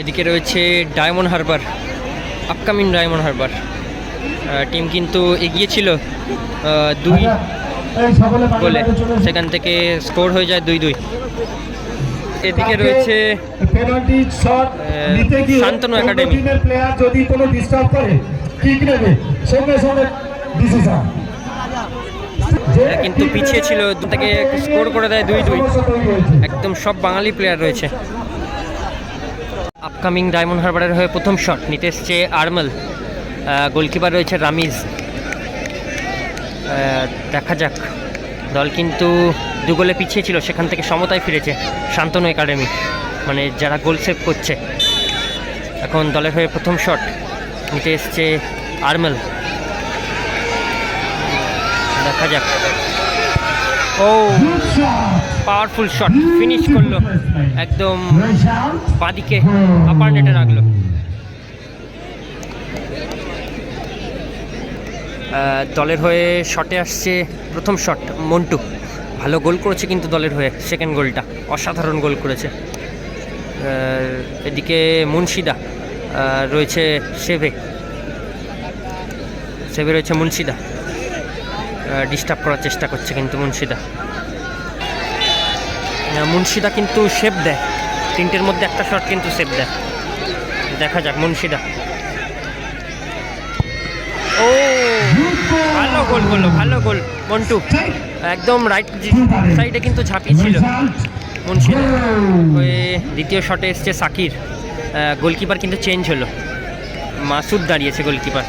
এদিকে রয়েছে Diamond Harbour upcoming Diamond Harbour. Team কিন্তু এগিয়ে ছিল আহ, দুই বলে সেখান থেকে স্কোর হয়ে যায় দুই দুই। এদিকে রয়েছে পেনাল্টি শট নিতে গিয়ে শান্তনু একাডেমি। টিমের প্লেয়ার যদি কোনো ডিস্টার্ব করে কিক নেবে। সঙ্গে সঙ্গে ডিসিশন কিন্তু পিছিয়ে ছিল থেকে স্কোর করে দেয় দুই দুই। একদম সব বাঙালি প্লেয়ার রয়েছে। আপকামিং ডায়মন্ড হারবারের হয়ে প্রথম শট নিতে এসছে আরমল গোলকিপার রয়েছে রামিজ দেখা যাক। দল কিন্তু দু গোলে পিছিয়ে ছিল, সেখান থেকে সমতায় ফিরেছে শান্তনু একাডেমি মানে যারা গোল সেভ করছে। এখন দলের হয়ে প্রথম শট নিতে এসছে আরমল দেখা যাক। ও পাওয়ারফুল শট ফিনিশ করল। একদম বাদিকে আপার নেটে রাখল। দলের হয়ে শটে আসছে প্রথম শট মন্টু। ভালো গোল করেছে কিন্তু দলের হয়ে সেকেন্ড গোলটা অসাধারণ গোল করেছে। এদিকে মুন্সিদা রয়েছে সেভে। সেভে রয়েছে মুন্সিদা। ডিস্টার্ব করার চেষ্টা করছে কিন্তু মুন্সিদা। মুন্সিদা কিন্তু শেপ দেয়। তিনটের মধ্যে একটা শট কিন্তু সেভ দেয়। দেখা যাক মুন্সিদা। ও, ভালো গোল করল ভালো গোল মন্টু, একদম রাইট সাইডে কিন্তু ঝাঁপিয়েছিল। মুন্সিদা। ওই দ্বিতীয় শটে এসছে সাকির। গোলকিপার কিন্তু চেঞ্জ হলো। মাসুদ দাঁড়িয়েছে গোলকিপার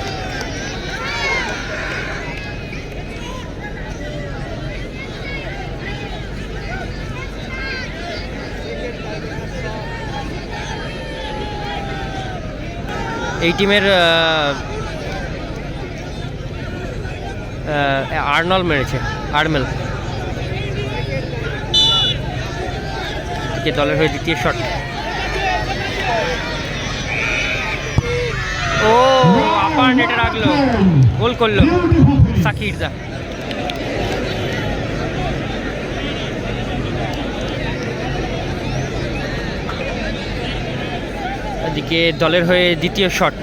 এই টিমের আর্নল মেরেছে, আর্মেল। দলের হয়ে দ্বিতীয় শট ও আপার নেটে রাখল। গোল করল। সাকির দা। এদিকে দলের হয়ে দ্বিতীয় শট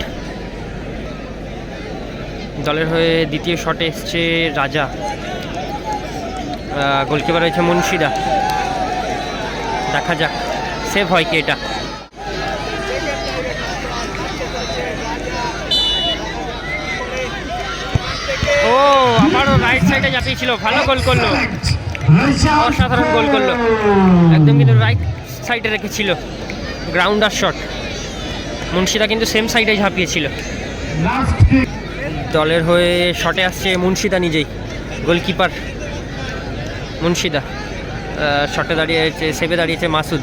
দলের হয়ে দ্বিতীয় শটে এসছে রাজা। গোলকিপার রয়েছে মুন্সিদা দেখা যাক সেভ হয় কি এটা। ও, আবারও রাইট সাইডে ছিল ভালো গোল করল। অসাধারণ গোল করল। একদম কিন্তু রাইট সাইডে রেখেছিল। গ্রাউন্ডার শট মুন্সিদা কিন্তু সেম সাইডে ঝাঁপিয়েছিল। দলের হয়ে শটে আসছে মুন্সিদা নিজেই গোলকিপার মুন্সিদা। শটে দাঁড়িয়েছে সেভে দাঁড়িয়েছে মাসুদ।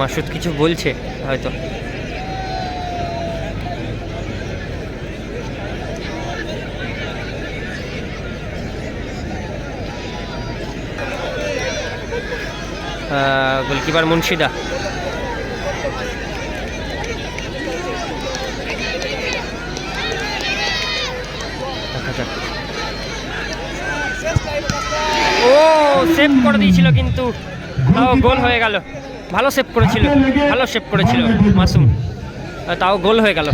মাসুদ কিছু বলছে হয়তো। গোলকিপার মুন্সিদা। ও সেভ করে দিয়েছিল কিন্তু। তাও গোল হয়ে গেল। ভালো সেভ করেছিল। ভালো সেভ করেছিল মাসুম। তাও গোল হয়ে গেল।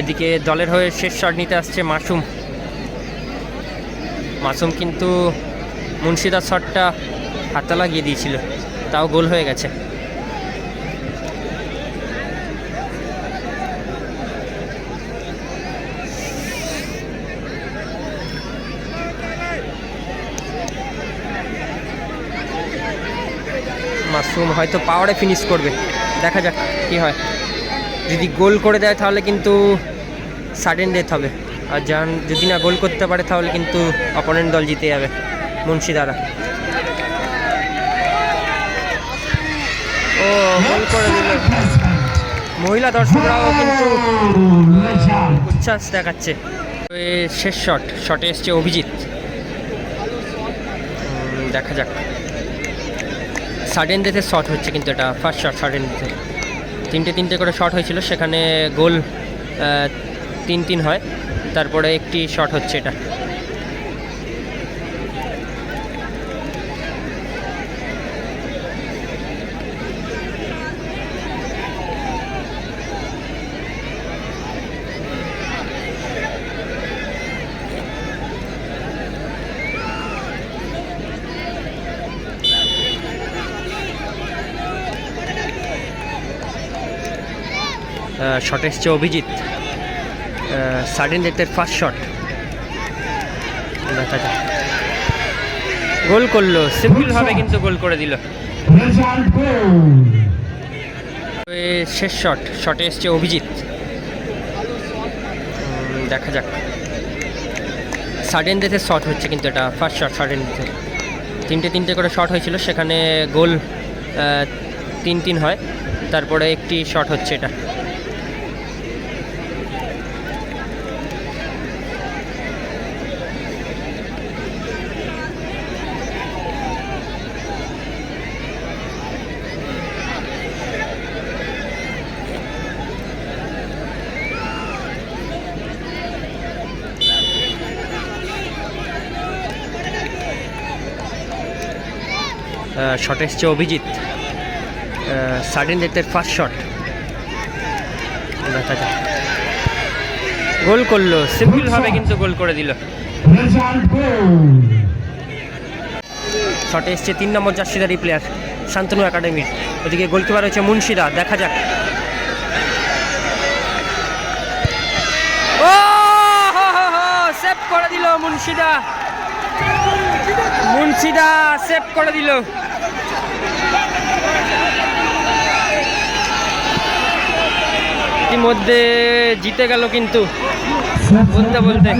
এদিকে দলের হয়ে শেষ শট নিতে আসছে মাসুম। মাসুম কিন্তু মুন্সিদার শটটা হাতে লাগিয়ে দিয়েছিল, তাও গোল হয়ে গেছে। মাশরুম হয়তো পাওয়ারে ফিনিশ করবে। দেখা যাক কী হয়। যদি গোল করে দেয় তাহলে কিন্তু সাডেন ডেথ হবে। আর যান, যদি না গোল করতে পারে তাহলে কিন্তু অপোনেন্ট দল জিতে যাবে। মুন্সিদারা। ও গোল করে দিল। মহিলা দর্শকরাও কিন্তু উচ্ছ্বাস দেখাচ্ছে। শেষ শট শটে এসছে অভিজিৎ। দেখা যাক। সাডেন ডেথের শট হচ্ছে কিন্তু এটা ফার্স্ট শট সাডেন ডেথে তিনটে তিনটে করে শট হয়েছিল, সেখানে গোল তিন তিন হয়। তারপরে একটি শট হচ্ছে এটা। শট এসছে অভিজিৎ। সাডেন ডেথের ফার্স্ট শট দেখা যাক গোল করল, সিম্পলভাবে কিন্তু গোল করে দিল। শেষ শট শটে এসছে অভিজিৎ। দেখা যাক। সাডেন ডেথের শট হচ্ছে কিন্তু এটা ফার্স্ট শট সাডেন ডেথে তিনটে তিনটে করে শট হয়েছিল, সেখানে গোল তিন তিন হয়। তারপরে একটি শট হচ্ছে এটা। শট এসছে অভিজিৎ। সাডেন ডেথের ফার্স্ট শট দেখা যাক। গোল করল, সিম্পলভাবে কিন্তু গোল করে দিল। শটে এসছে তিন নম্বর জার্সিদারি প্লেয়ার শান্তনু একাডেমির ওদিকে গোলকিপার হচ্ছে মুন্সিদা দেখা যাক। ও সেভ করে দিল মুন্সিদা মুন্সিদা সেভ করে দিল ইতিমধ্যে জিতে গেল কিন্তু বলতে বলতে।